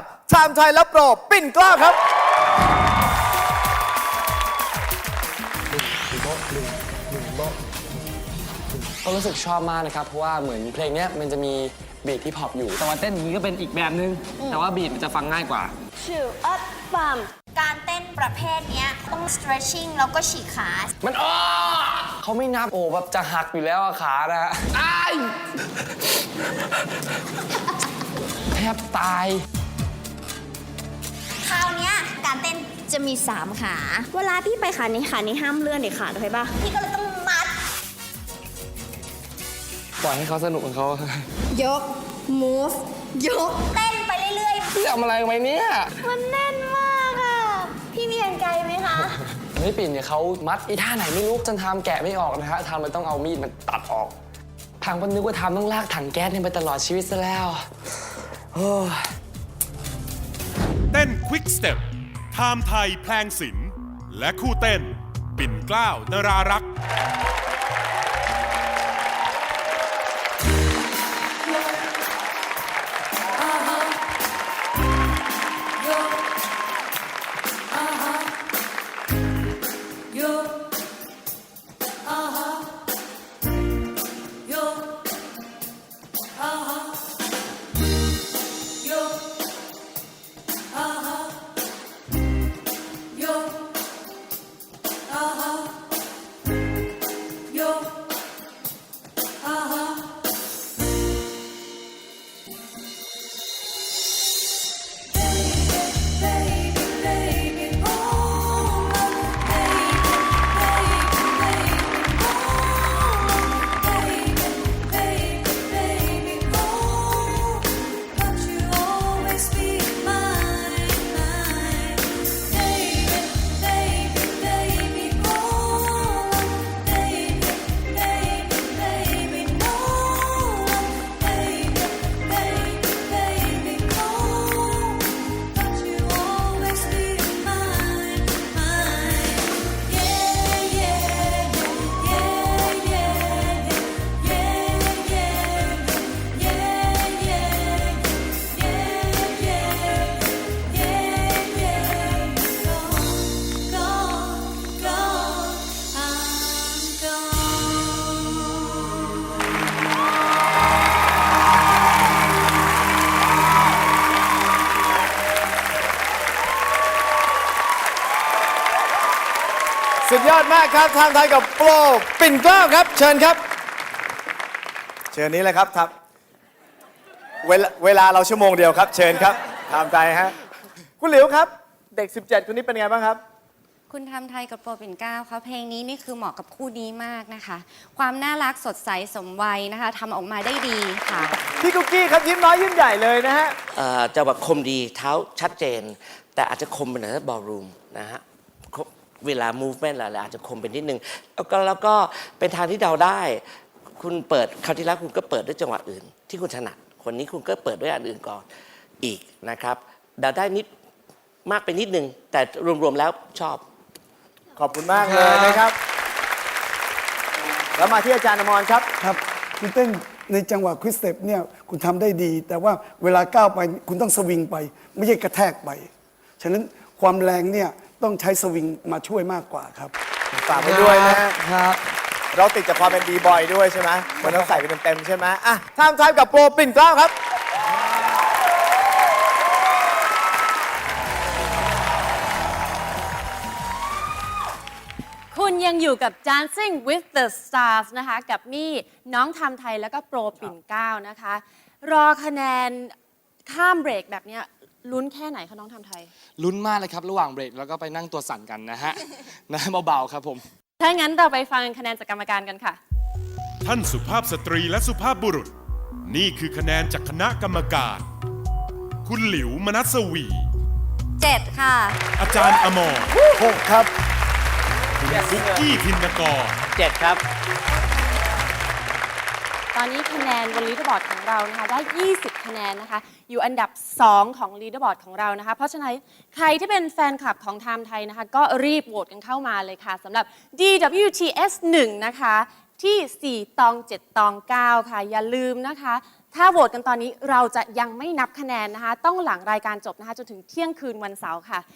กับชามไทยและโปรปิ่นเกล้าครับ ก็รู้สึกชอบมากนะครับ เพราะว่าเหมือนเพลงเนี้ยมันจะมีบีทที่พอปอยู่ แต่ว่าเต้นอย่างนี้ก็เป็นอีกแบบนึง แต่ว่าบีทมันจะฟังง่ายกว่า ชื่ออัพฟัมการเต้นประเภทเนี้ยต้อง stretching แล้วก็ฉีกขา มันอ้อเขาไม่นับโอ้แบบจะหักอยู่แล้วอะขานะฮะอ้ายแทบตาย จะมี 3 ขา เวลาพี่ไปขานี้ขานี้ห้ามเลื่อนเด็ดขาดเลยป่ะพี่ก็เลยต้องมัด ปล่อยให้เขาสนุกของเขายก move ยก เต้นไปเรื่อยพี่ทำอะไรไปเนี่ยๆ มันแน่นมากอะ พี่มีกันไกลไหมคะไม่ปิ่นเนี่ยเขามัดอีท่าไหนไม่รู้จนทำแกะไม่ออกนะฮะทำมันต้องเอามีดมันตัดออกทางก็นึกว่าทำต้องลากถังแก๊สเนี่ยไปตลอดชีวิตซะแล้วโอ้ย เต้นควิกสเต็ป ไทม์ไทยแพลงศิลป์และคู่เต้น ปิ่นเกล้าวนารารักษ์ สุดยอดมากครับทางไทยกับโปรปิ่นเกล้าครับ เชิญครับ เชิญนี้เลยครับครับเวลาเวลาเราชั่วโมงเดียวครับ เชิญครับตามใจฮะคุณหลิวครับ เด็ก 17 คนนี้เป็นไงบ้างครับ คุณทำไทยกับโปรปิ่นเกล้าค่ะเพลงนี้นี่คือเหมาะกับคู่นี้มากนะคะ ความน่ารักสดใสสมวัยนะคะทำออกมาได้ดีค่ะ พี่กุ๊กกี้ครับยิ้มน้อยยิ้มใหญ่เลยนะฮะ เอ่อจะแบบคมดีเท้าชัดเจน แต่อาจจะคมไปหน่อยถ้าบอลรูมนะฮะคม เวลา movement อะไรอาจจะคมไปนิดนึง แล้วก็แล้วก็เป็นทางที่เดาได้ คุณเปิดคราวที่แล้วคุณก็เปิดด้วยจังหวะอื่น ที่คุณถนัดคนนี้คุณก็เปิดด้วยอันอื่นก่อนอีกนะครับเดาได้นิดมากไปนิดนึง แต่รวมๆแล้วชอบ ขอบคุณมากเลยนะครับ แล้วมาที่อาจารย์อมรครับ ครับคุณเต้นในจังหวะควิสเต็ปเนี่ยคุณทำได้ดี แต่ว่าเวลาก้าวไปคุณต้องสวิงไป ไม่ใช่กระแทกไป ฉะนั้นความแรงเนี่ย ต้องใช้สวิงมาช่วยมากกว่าครับ ฝากไปด้วยนะฮะครับ เราติดจากความเป็นดีบอยด้วยใช่ไหมมันต้องใส่ไปเต็มๆใช่ไหมอะทางไทยกับโปรปิ่นเกล้าครับ คุณยังอยู่กับ Dancing with the Stars นะคะ กับมี่น้องทำไทยแล้วก็โปรปิ่นเกล้านะคะ รอคะแนนข้ามเบรกแบบเนี้ย ลุ้นแค่ไหนคะน้องทำไทย ลุ้นมากเลยครับ ระหว่างเบรกแล้วก็ไปนั่งตัวสั่นกันนะฮะ นะเบาๆครับผม ถ้างั้นเราไปฟังคะแนนจากกรรมการกันค่ะ ท่านสุภาพสตรีและสุภาพบุรุษ นี่คือคะแนนจากคณะกรรมการ คุณหลิวมนัสวี7ค่ะ อาจารย์อมร6ครับ คุณฟุกกี้ธินกร7ครับ ตอนนี้คะแนนบนลีดเดอร์บอร์ดของเรานะคะได้ 20 คะแนนนะคะ อยู่อันดับ 2 ของลีดเดอร์บอร์ดของเรานะคะ เพราะฉะนั้นใครที่เป็นแฟนคลับของไทม์ไทยนะคะ ก็รีบโหวตกันเข้ามาเลยค่ะสำหรับ DWTS 1 นะคะ ที่ 4 ตอง 7 ตอง 9 ค่ะ อย่าลืมนะคะ ถ้าโหวตกันตอนนี้เราจะยังไม่นับคะแนนนะคะ ต้องหลังรายการจบนะคะจนถึงเที่ยงคืนวันเสาร์ค่ะ